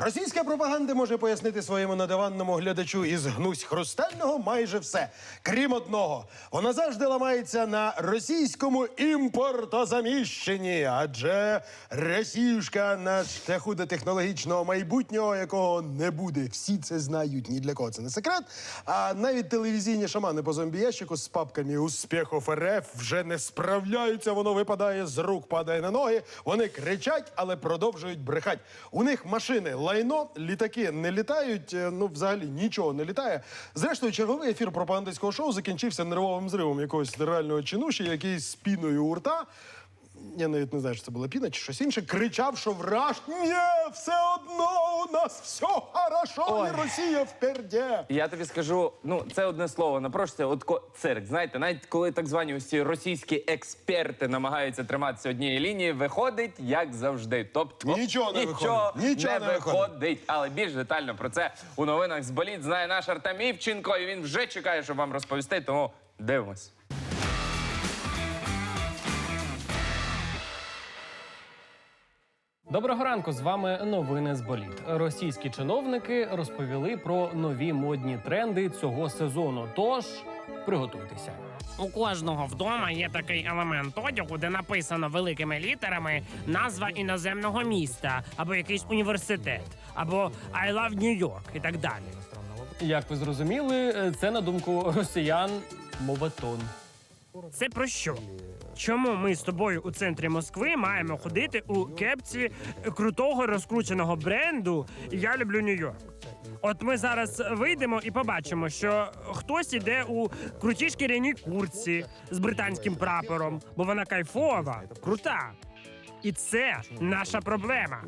Російська пропаганда може пояснити своєму надаванному глядачу із гнусь хрустального майже все. Крім одного, вона завжди ламається на російському імпортозаміщенні, адже Росіюшка на шляху до технологічного майбутнього, якого не буде. Всі це знають, ні для кого це не секрет. А навіть телевізійні шамани по зомбіящику з папками успіху РФ вже не справляються. Воно випадає з рук, падає на ноги. Вони кричать, але продовжують брехать. У них машини лайно, літаки не літають. е, Ну, взагалі нічого не літає. Зрештою, черговий ефір пропагандистського шоу закінчився нервовим зривом якогось реального чинуші, який з піною у рта. Я навіть не знаю, що це була піна чи щось інше. Кричав, що враж. Ні, все одно у нас все хорошо, Ой. і Росія вперде. Я тобі скажу, ну це одне слово. Напрошується, от ко- цирк. Знаєте, навіть коли так звані ці російські експерти намагаються триматися однієї лінії, виходить як завжди. Тобто Нічого не нічого виходить. Нічого не не виходить. виходить. Але більш детально про це у новинах з боліт знає наш Артем Івченко, і він вже чекає, щоб вам розповісти. Тому дивимось. Доброго ранку, з вами новини з боліт. Російські чиновники розповіли про нові модні тренди цього сезону. Тож приготуйтеся. У кожного вдома є такий елемент одягу, де написано великими літерами назва іноземного міста, або якийсь університет, або I love New York і так далі. Як ви зрозуміли, це на думку росіян моватон. Це про що? Чому ми з тобою у центрі Москви маємо ходити у кепці крутого розкрученого бренду Я люблю Нью-Йорк? От ми зараз вийдемо і побачимо, що хтось іде у крутій шкіряній куртці з британським прапором, бо вона кайфова, крута. І це наша проблема.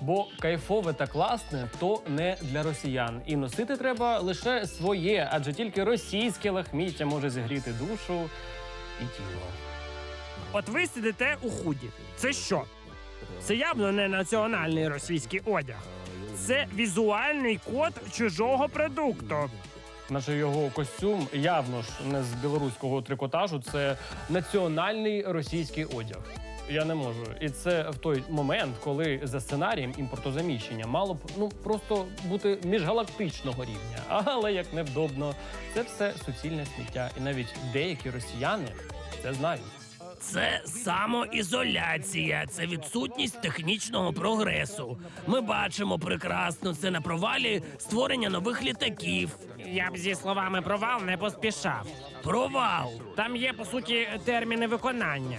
Бо кайфове та класне то не для росіян. І носити треба лише своє, адже тільки російське лахміття може зігріти душу і тіло. От ви сидите у худі. Це що? Це явно не національний російський одяг. Це візуальний код чужого продукту. Наше його костюм явно ж не з білоруського трикотажу, це національний російський одяг. Я не можу. І це в той момент, коли за сценарієм імпортозаміщення мало б ну просто бути міжгалактичного рівня. Але як невдобно, це все суцільне сміття. І навіть деякі росіяни це знають. Це самоізоляція, це відсутність технічного прогресу. Ми бачимо прекрасно це на провалі створення нових літаків. Я б зі словами провал не поспішав. Провал. Там є по суті терміни виконання.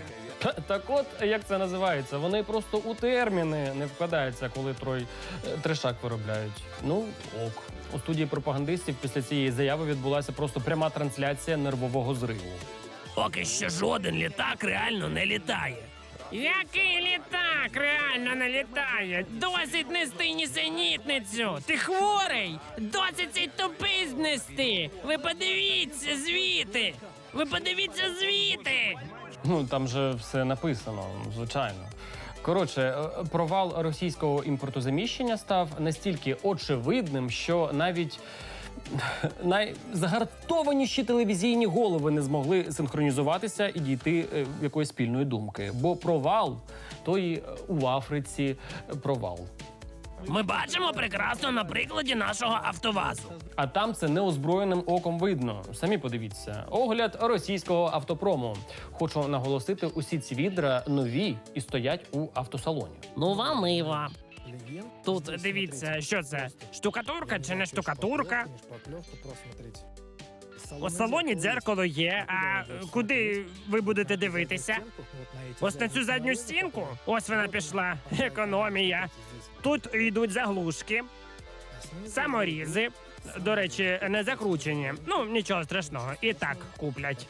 Так от, як це називається? Вони просто у терміни не вкладаються, коли трой е, трешак виробляють. Ну ок. У студії пропагандистів після цієї заяви відбулася просто пряма трансляція нервового зриву. Поки що жоден літак реально не літає. Який літак реально не літає? Досить нести нісенітницю! Ти хворий! Досить цей тупиз нести! Ви подивіться звіти! Ви подивіться звіти! Ну там же все написано, звичайно. Коротше, е, провал російського імпортозаміщення став настільки очевидним, що навіть найзагартованіші телевізійні голови не змогли синхронізуватися і дійти е, якоїсь спільної думки. Бо провал то і е, у Африці провал. Ми бачимо прекрасно на прикладі нашого автовазу. А там це неозброєним оком видно. Самі подивіться. Огляд російського автопрому. Хочу наголосити, усі ці відра нові і стоять у автосалоні. Нова мива. Тут дивіться, що це? Штукатурка чи не штукатурка? У салоні дзеркало є. А куди ви будете дивитися? Ось на цю задню стінку. Ось вона пішла. Економія. Тут йдуть заглушки, саморізи. До речі, не закручені. Ну нічого страшного, і так куплять.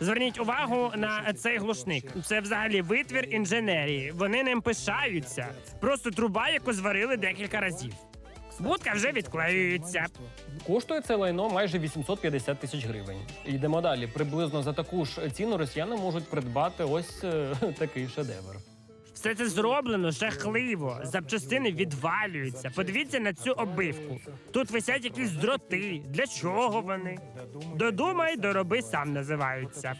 Зверніть увагу на цей глушник. Це взагалі витвір інженерії. Вони ним пишаються. Просто труба, яку зварили декілька разів. Будка вже відклеюється. Коштує це лайно майже 850 тисяч гривень. Йдемо далі. Приблизно за таку ж ціну росіяни можуть придбати ось е, такий шедевр. Все це зроблено жахливо. Запчастини відвалюються. Подивіться на цю обивку. Тут висять якісь дроти. Для чого вони? Додумай, дороби сам називаються.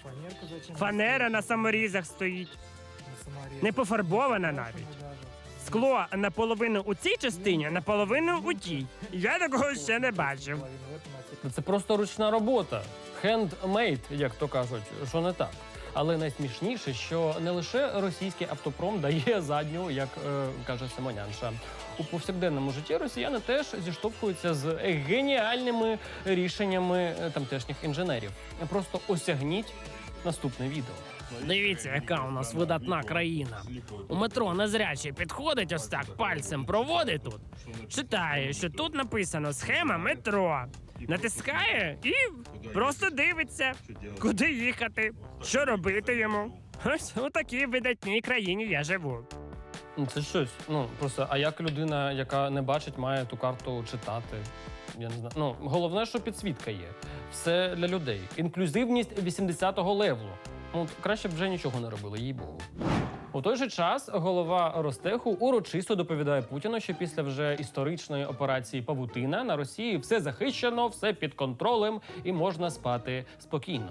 Фанера на саморізах стоїть. Не пофарбована навіть. Скло наполовину у цій частині, наполовину у тій. Я такого ще не бачив. Це просто ручна робота. Хендмейд, як то кажуть, що не так. Але найсмішніше, що не лише російський автопром дає задню, як е, каже Симонянша. У повсякденному житті росіяни теж зіштовхуються з геніальними рішеннями е, тамтешніх інженерів. Просто осягніть наступне відео. Дивіться, яка у нас видатна країна. У метро незрячий підходить ось так, пальцем проводить тут. Читає, що тут написано схема метро. Натискає і просто дивиться, куди їхати, що робити йому. Ось у такій видатній країні я живу. Ну, Це щось. Ну просто, а як людина, яка не бачить, має ту карту читати? Я не знаю. Ну головне, що підсвітка є. Все для людей. Інклюзивність 80-го левелу. Ну, краще б вже нічого не робили, їй богу. У той же час голова Ростеху урочисто доповідає Путіну, що після вже історичної операції Павутина на Росії все захищено, все під контролем і можна спати спокійно.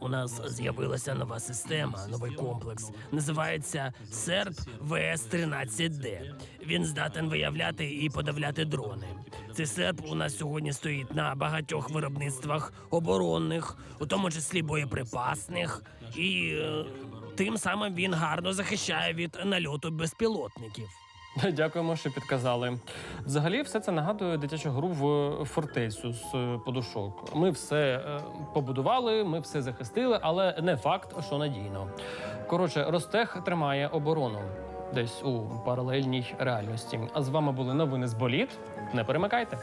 У нас з'явилася нова система, новий комплекс. Називається СЕРП ВС-13Д. Він здатен виявляти і подавляти дрони. Цей серп у нас сьогодні стоїть на багатьох виробництвах оборонних, у тому числі боєприпасних, і е, тим самим він гарно захищає від нальоту безпілотників. Дякуємо, що підказали. Взагалі, все це нагадує дитячу гру в фортецю з е, подушок. Ми все е, побудували, ми все захистили, але не факт, що надійно. Коротше, Ростех тримає оборону десь у паралельній реальності. А з вами були новини з боліт. Не перемикайте.